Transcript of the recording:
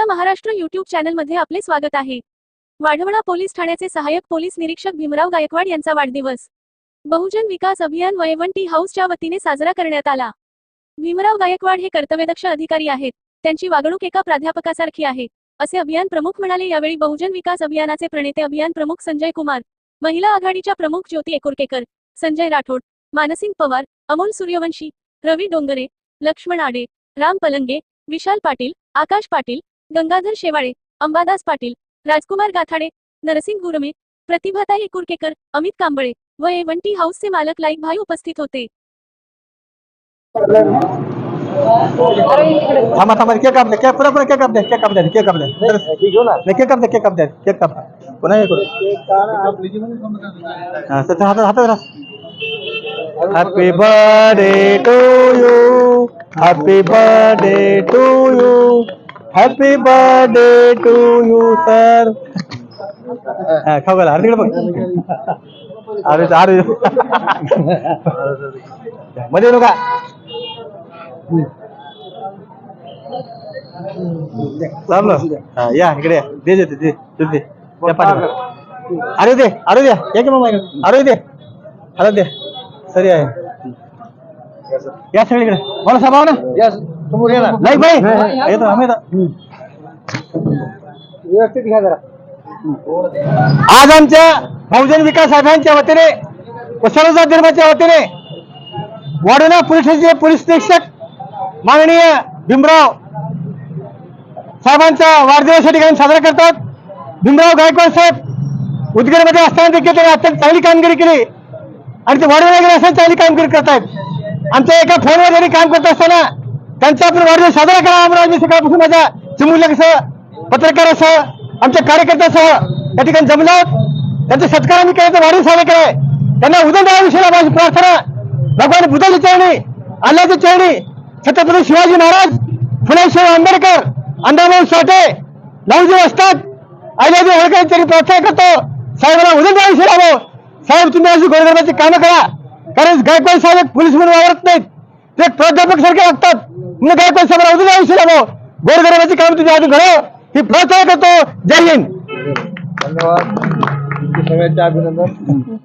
आपला महाराष्ट्र युट्यूब चॅनलमध्ये आपले स्वागत आहे. वाढवणा पोलीस ठाण्याचे सहाय्यक पोलीस निरीक्षक भीमराव गायकवाड यांचा वाढदिवस. बहुजन विकास अभियान वयवंटी हाऊसच्या वतीने साजरा करण्यात आला. भीमराव गायकवाड हे कर्तव्यदक्ष अधिकारी आहेत. त्यांची वागणूक एका प्राध्यापकासारखी आहे. असे अभियान प्रमुख म्हणाले यावेळी बहुजन विकास अभियानाचे प्रणेते अभियान प्रमुख संजय कुमार महिला आघाडीच्या प्रमुख ज्योती एकुरकेकर संजय राठोड मानसिंग पवार अमोल सूर्यवंशी रवी डोंगरे लक्ष्मण आडे राम पलंगे विशाल पाटील आकाश पाटील गंगाधर शेवाळे अंबादास पाटील राजकुमार गाथाडे नरसिंग गुरमे प्रतिभाताई एकुरकेकर अमित कांबळे व एवंटी हाऊसचे मालक लाईक भाई उपस्थित होते. थांबा थांबा केक कापले केक पुरा पुरा केक कापले केक कापले केक नाही केक कापले केक कापले केक काप पुन्हा हे करू. हा, हातात हातात happy birthday to you happy birthday to you happy birthday to you sir खाऊ गेला अरे तिकडे बघ अरे अरे मध्ये येऊ नका चाललो हा, या इकडे या. दे दे दे दे दे दे त्या पाठीमागे. अरे दे अरे द्या या की मग माझ्याकडे. अरे दे अरे दे सरी आहे या सगळीकडे बोला साहेब ना या नाही बाई. येतो आम्ही. व्यवस्थित घ्या जरा. आज आमच्या बहुजन विकास साहेबांच्या वतीने व धर्माच्या वतीने वाडोना पोलीस स्टेशनचे पोलीस निरीक्षक माननीय भीमराव साहेबांचा वाढदिवस या ठिकाणी साजरा करतात. भीमराव गायकवाड साहेब उदगीरमध्ये असताना देखील त्यांनी अत्यंत चांगली कामगिरी केली आणि ते गेले असताना चांगली कामगिरी करतायत. आमच्या एका फोनवर त्यांनी काम करत असताना त्यांचा आपण वाढदिवस साजरा करा म्हणून मी सकाळपासून माझ्या चिमुलकासह पत्रकारासह आमच्या कार्यकर्त्यासह. या ठिकाणी जमलो त्यांच्या त्यांचा सत्कार आम्ही करायचा वाढदिवस साजरा केलाय त्यांना उदय विषयाला माझी प्रार्थना. भगवान बुद्धाची चरणी अल्लाच्या चरणी. छत्रपती शिवाजी महाराज फुलेश्वर आंबेडकर अण्णाभाऊ साठे नवजी असतात आईलाजी होळकरांची प्रार्थना करतो. साहेबांना उदय विषय लावो साहेब तुम्ही अशी गोरगरबाची कामं करा. कारण गायकवाड साहेब पोलीस म्हणून वावरत नाहीत. ते प्राध्यापक सारखे वागतात. मग म्हणून गायकवाड साहेबांना उदय विषय लावो गोरगरबाची काम तुझ्या अजून घडव ही प्रार्थना करतो। जय हिंद। धन्यवाद। सगळ्यांचे अभिनंदन